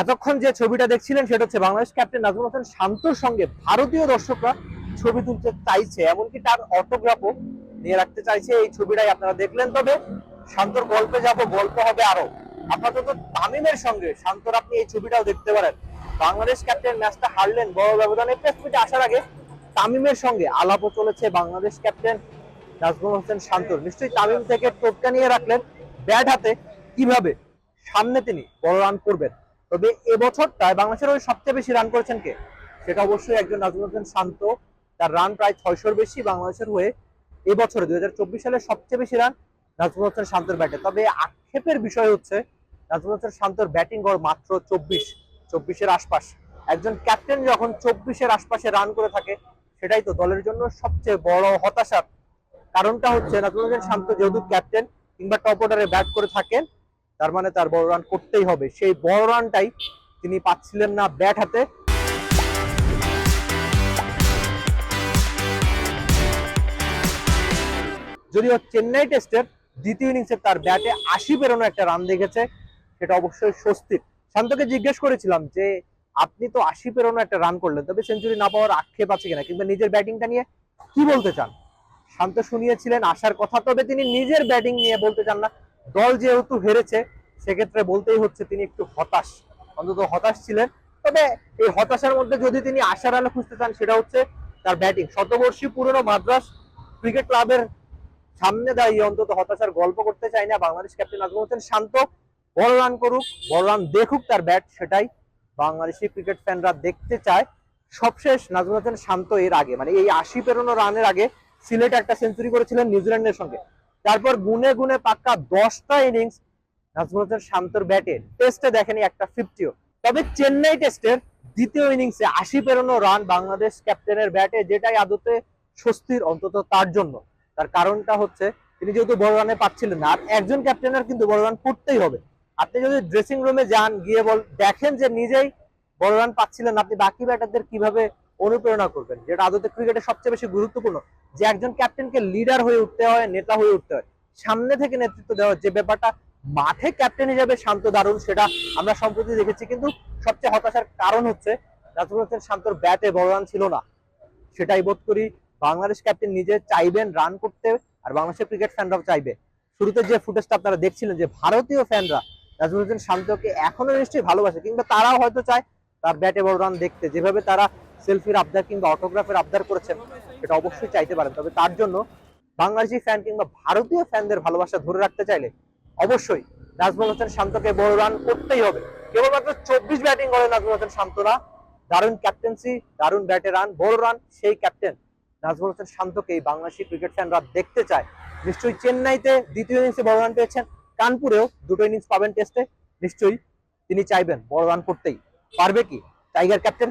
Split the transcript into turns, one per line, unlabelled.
এতক্ষণ যে ছবিটা দেখছিলেন, সেটা হচ্ছে বাংলাদেশ ক্যাপ্টেন নাজমুল হাসান শান্তর সঙ্গে ভারতীয় দর্শকরা ছবি তুলতে চাইছে, এমনকি তার অটোগ্রাফও নিয়ে রাখতে চাইছে। এই ছবিটাই আপনারা দেখলেন তবে শান্তর গল্পে যাব, গল্প হবে আরও আপাতত তামিমের সঙ্গে শান্তর, আপনি এই ছবিটাও দেখতে পারেন। বাংলাদেশ ক্যাপ্টেন ম্যাচটা হারলেন বড় ব্যবধানে। টেস্ট ম্যাচে আসার আগে তামিমের সঙ্গে আলাপও চলেছে বাংলাদেশ ক্যাপ্টেন নাজমুল হোসেন শান্তর। নিশ্চয়ই তামিম থেকে টোটকা নিয়ে রাখলেন ব্যাট হাতে। কীভাবে সামনে তিনি বড় রান করবেন? তবে এবছরটায় বাংলাদেশের হয়ে সবচেয়ে বেশি রান করেছেন কে? সেটা অবশ্যই একজন নাজমুল হোসেন শান্ত। তার রান প্রায় ছয়শোর বেশি বাংলাদেশের হয়ে এবছরে দুই হাজার চব্বিশ সালে সবচেয়ে বেশি রান নাজমুল হোসেন শান্তর ব্যাটে তবে আক্ষেপের বিষয় হচ্ছে নাজমুল হোসেন শান্তর ব্যাটিং গড় মাত্র চব্বিশ, চব্বিশের আশপাশ। একজন ক্যাপ্টেন যখন চব্বিশের আশপাশে রান করে থাকে, সেটাই তো দলের জন্য সবচেয়ে বড় হতাশার। কারণটা হচ্ছে নাজমুল হোসেন শান্ত যেহেতু ক্যাপ্টেন কিংবা টপ অর্ডারে ব্যাট করে থাকেন তার মানে তার বড় রান করতেই হবে। সেই বড় রানটাই তিনি পাচ্ছিলেন না ব্যাট হাতে। যদিও চেন্নাই টেস্টের দ্বিতীয় ইনিংসে তার ব্যাটে আশি পেরোনো একটা রান দেখেছে, সেটা অবশ্যই স্বস্তির। শান্তকে জিজ্ঞেস করেছিলাম যে, আপনি তো আশি পেরোনো একটা রান করলেন, তবে সেঞ্চুরি না পাওয়ার আক্ষেপ আছে কিনা? কিংবা নিজের ব্যাটিংটা নিয়ে কি বলতে চান? শান্ত শুনিয়েছিলেন আসার কথা। তবে তিনি নিজের ব্যাটিং নিয়ে বলতে চান না। দল যেহেতু হেরেছে, সেক্ষেত্রে বলতেই হচ্ছে তিনি একটু হতাশ। অন্তত হতাশ ছিলেন। তবে এই হতাশার মধ্যে যদি তিনি আশার আলো খুঁজতে চান, সেটা হচ্ছে তার ব্যাটিং। শতবর্ষী পুরনো মাদ্রাস ক্রিকেট ক্লাবের সামনে দাঁড়িয়ে অন্তত হতাশার গল্প করতে চাই না বাংলাদেশ ক্যাপ্টেন নাজমুল হোসেন। শান্ত, বড় রান করুক, বড় রান দেখুক তার ব্যাট, সেটাই বাংলাদেশি ক্রিকেট ফ্যানরা দেখতে চায়। সবশেষ নাজমুল হোসেন শান্ত এর আগে মানে এই আশি পেরোনো রানের আগে সিলেটে একটা সেঞ্চুরি করেছিলেন নিউজিল্যান্ডের সঙ্গে। তারপর গুনে গুনে পাক্কা দশটা ইনিংস নাজমুল শান্তর ব্যাটে। টেস্টে দেখেনি একটা ফিফটিও তবে চেন্নাই টেস্টের দ্বিতীয় ইনিংসে আশি পেরোনো রান বাংলাদেশ ক্যাপ্টেনের ব্যাটে যেটাই আদতে স্বস্তির অন্তত তার জন্য। তার কারণটা হচ্ছে তিনি যেহেতু বড় রানে পাচ্ছিলেন না, আর একজন ক্যাপ্টেনের কিন্তু বড় রান করতেই হবে। আপনি যদি ড্রেসিং রুমে যান, গিয়ে বল, দেখেন যে নিজেই বড় রান পাচ্ছিলেন আপনি বাকি ব্যাটারদের কীভাবে অনুপ্রেরণা করবেন, যেটা আদতে ক্রিকেটে সবচেয়ে বেশি গুরুত্বপূর্ণ, যে একজন ক্যাপ্টেনকে লিডার হয়ে উঠতে হয়, নেতা হয়ে উঠতে হয়। সামনে থেকে নেতৃত্ব দেওয়ার যে ব্যাপারটা, মাঠে ক্যাপ্টেন হিসেবে শান্ত দারুণ, সেটা আমরা সম্প্রতি দেখেছি, কিন্তু সবচেয়ে হতাশার কারণ হচ্ছে নাজমুল হোসেন শান্তর ব্যাটে বড় রান ছিল না। সেটাই বোধ করি বাংলাদেশ ক্যাপ্টেন নিজে চাইবেন রান করতে, আর বাংলাদেশের ক্রিকেট ফ্যানরাও চাইবে। শুরুতে যে ফুটেজটা আপনারা দেখছিলেন যে ভারতীয় ফ্যানরা নাজমুল হোসেন শান্তকে এখনও নিশ্চয়ই ভালোবাসে, কিংবা তারাও হয়তো চায় তার ব্যাটে বড় রান দেখতে। যেভাবে তারা সেলফির আবদার কিংবা অটোগ্রাফের আবদার করেছেন, সেটা অবশ্যই চাইতে পারেন। তবে তার জন্য বাংলাদেশি ফ্যান কিংবা ভারতীয় ফ্যানদের ভালোবাসা ধরে রাখতে চাইলে অবশ্যই নাজমুল হোসেন শান্তকে বড় রান করতেই হবে। কেবলমাত্র চব্বিশ ব্যাটিং করে নাজমুল হোসেন শান্তরা। দারুণ ক্যাপ্টেন্সি দারুণ ব্যাটে রান বড় রান সেই ক্যাপ্টেন নাজমুল হোসেন শান্তকে এই বাংলাদেশি ক্রিকেট ফ্যানরা দেখতে চায়। নিশ্চয়ই চেন্নাইতে দ্বিতীয় ইনিংসে বড় রান পেয়েছেন। কানপুরেও দুটো ইনিংস পাবেন টেস্টে নিশ্চয়ই তিনি চাইবেন বড় রান করতেই। পারবে কি? Tiger captain